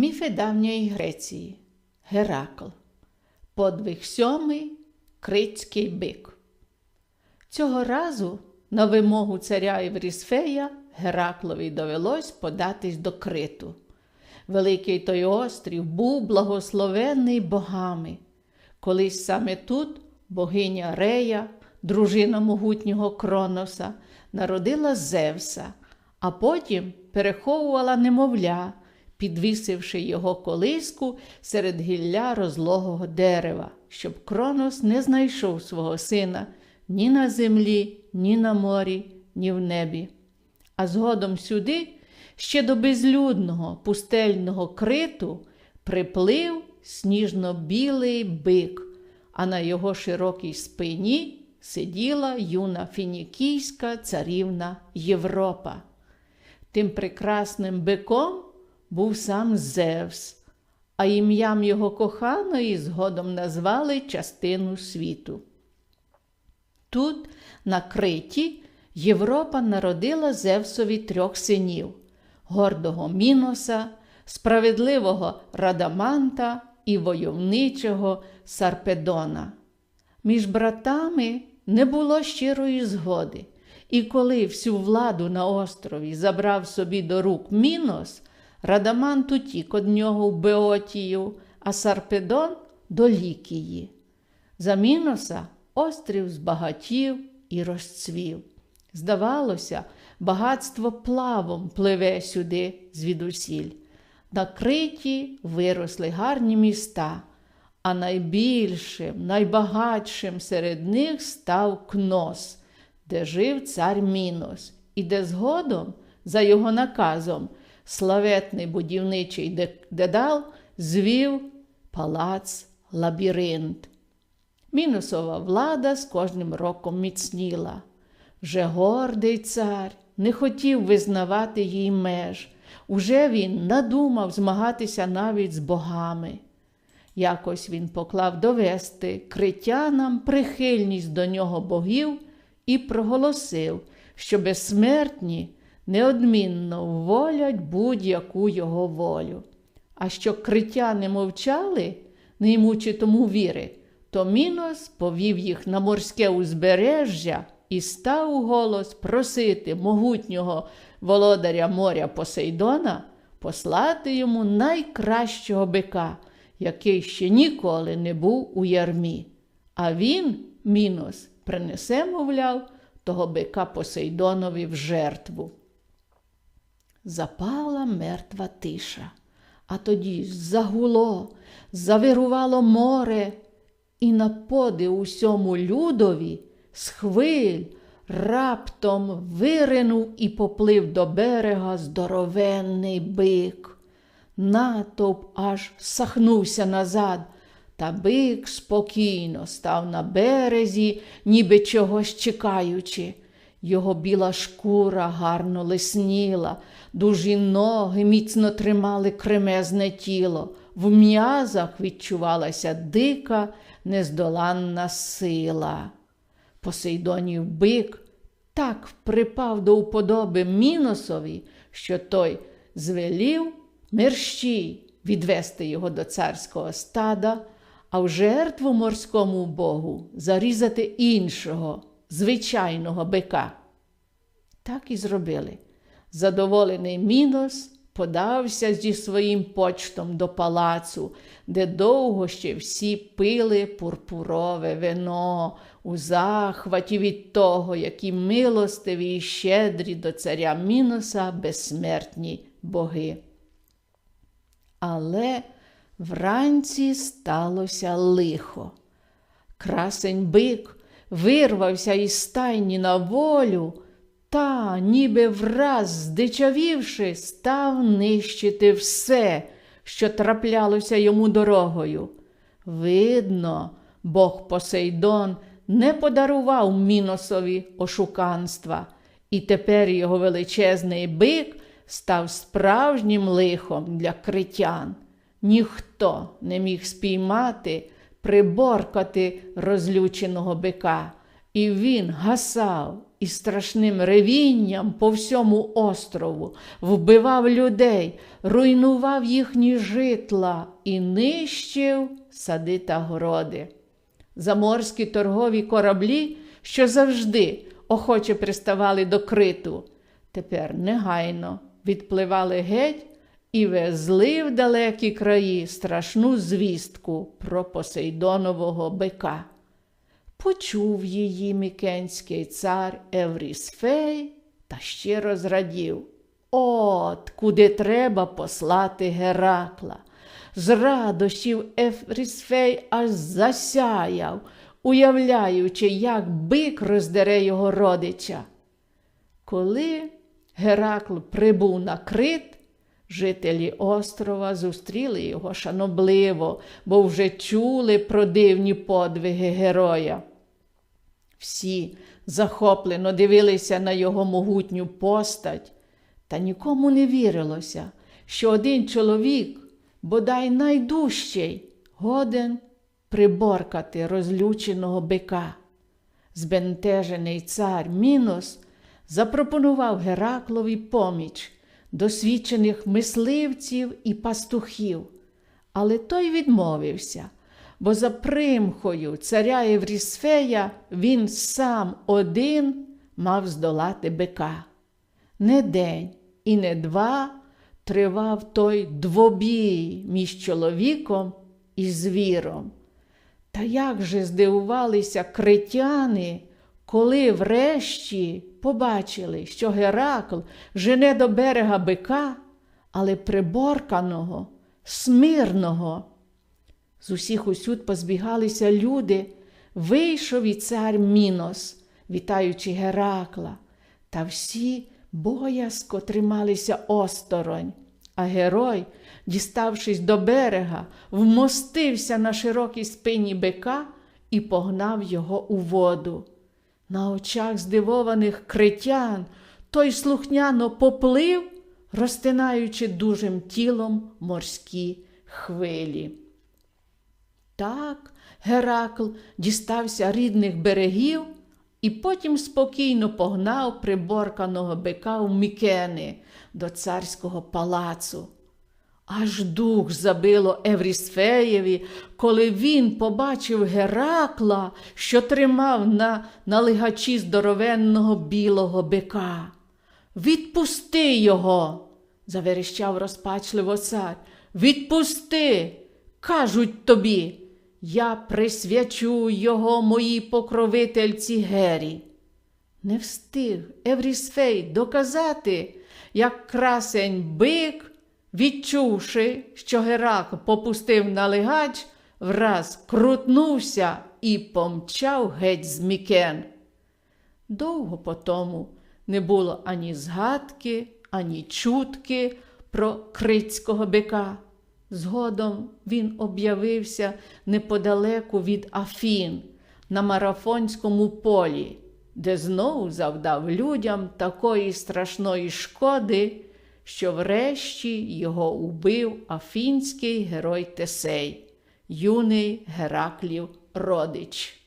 Міфи давньої Греції. Геракл. Подвиг сьомий Критський бик. Цього разу на вимогу царя Єврісфея Гераклові довелось податись до криту. Великий той острів був благословений богами. Колись саме тут богиня Рея, дружина могутнього Кроноса, народила Зевса, а потім переховувала немовля, підвісивши його колиску серед гілля розлогого дерева, щоб Кронос не знайшов свого сина ні на землі, ні на морі, ні в небі. А згодом сюди, ще до безлюдного пустельного криту, приплив сніжно-білий бик, а на його широкій спині сиділа юна фінікійська царівна Європа. Тим прекрасним биком був сам Зевс, а ім'ям його коханої згодом назвали частину світу. Тут, на Криті, Європа народила Зевсові трьох синів гордого Міноса, справедливого Радаманта і войовничого Сарпедона. Між братами не було щирої згоди, і коли всю владу на острові забрав собі до рук Мінос, Радамант утік од нього в Беотію, а Сарпедон до Лікії. За Міноса острів збагатів і розцвів. Здавалося, багатство плавом пливе сюди звідусіль. На криті виросли гарні міста, а найбільшим, найбагатшим серед них став Кнос, де жив цар Мінос, і де згодом, за його наказом, славетний будівничий дедал звів палац Лабіринт. Мінусова влада з кожним роком міцніла. Вже гордий цар не хотів визнавати їй меж. Уже він надумав змагатися навіть з богами. Якось він поклав довести критянам прихильність до нього богів і проголосив, що безсмертні неодмінно волять будь-яку його волю. А що критяни мовчали, не ймучи тому віри, то Мінос повів їх на морське узбережжя і став голос просити могутнього володаря моря Посейдона послати йому найкращого бика, який ще ніколи не був у ярмі. А він, Мінос, принесе, мовляв, того бика Посейдонові в жертву. Запала мертва тиша, а тоді загуло, завирувало море, і на подив усьому людові з хвиль раптом виринув і поплив до берега здоровенний бик. Натовп аж сахнувся назад, та бик спокійно став на березі, ніби чогось чекаючи. Його біла шкура гарно лисніла, дужі ноги міцно тримали кремезне тіло, в м'язах відчувалася дика, нездоланна сила. Посейдонів бик так припав до уподоби Міносові, що той звелів мерщій відвести його до царського стада, а в жертву морському богу зарізати іншого, звичайного бика. Так і зробили. Задоволений Мінос подався зі своїм почтом до палацу, де довго ще всі пили пурпурове вино у захваті від того, які милостиві і щедрі до царя Міноса безсмертні боги. Але вранці сталося лихо. Красень бик вирвався із стайні на волю. Та, ніби враз, здичавівши, став нищити все, що траплялося йому дорогою. Видно, бог Посейдон не подарував Міносові ошуканства, і тепер його величезний бик став справжнім лихом для критян. Ніхто не міг спіймати, приборкати розлюченого бика, і він гасав і страшним ревінням по всьому острову, вбивав людей, руйнував їхні житла і нищив сади та городи. Заморські торгові кораблі, що завжди охоче приставали до криту, тепер негайно відпливали геть і везли в далекі краї страшну звістку про Посейдонового бика. Почув її мікенський цар Еврісфей та щиро зрадів. От куди треба послати Геракла. З радощів Еврісфей аж засяяв, уявляючи, як бик роздере його родича. Коли Геракл прибув на крит, жителі острова зустріли його шанобливо, бо вже чули про дивні подвиги героя. Всі захоплено дивилися на його могутню постать, та нікому не вірилося, що один чоловік, бодай найдужчий, годен приборкати розлюченого бика. Збентежений цар Мінос запропонував Гераклові поміч досвідчених мисливців і пастухів, але той відмовився, бо за примхою царя Єврісфея він сам один мав здолати бика. Не день і не два тривав той двобій між чоловіком і звіром. Та як же здивувалися критяни, коли врешті побачили, що Геракл жене до берега бика, але приборканого, смирного. З усіх усюд позбігалися люди, вийшов і цар Мінос, вітаючи Геракла, та всі боязко трималися осторонь. А герой, діставшись до берега, вмостився на широкій спині бика і погнав його у воду. На очах здивованих критян той слухняно поплив, розтинаючи дужим тілом морські хвилі. Так Геракл дістався рідних берегів і потім спокійно погнав приборканого бика в Мікени до царського палацу. Аж дух забило Еврісфеєві, коли він побачив Геракла, що тримав на налигачі здоровенного білого бика. Відпусти його, заверещав розпачливо цар. Відпусти, кажуть тобі, я присвячу його моїй покровительці Гері. Не встиг Еврісфей доказати, як красень бик. Відчувши, що Герак попустив налегач, враз крутнувся і помчав геть з Мікен. Довго по тому не було ані згадки, ані чутки про крицького бика. Згодом він об'явився неподалеку від Афін на марафонському полі, де знову завдав людям такої страшної шкоди що врешті його убив афінський герой Тесей, юний Гераклів родич.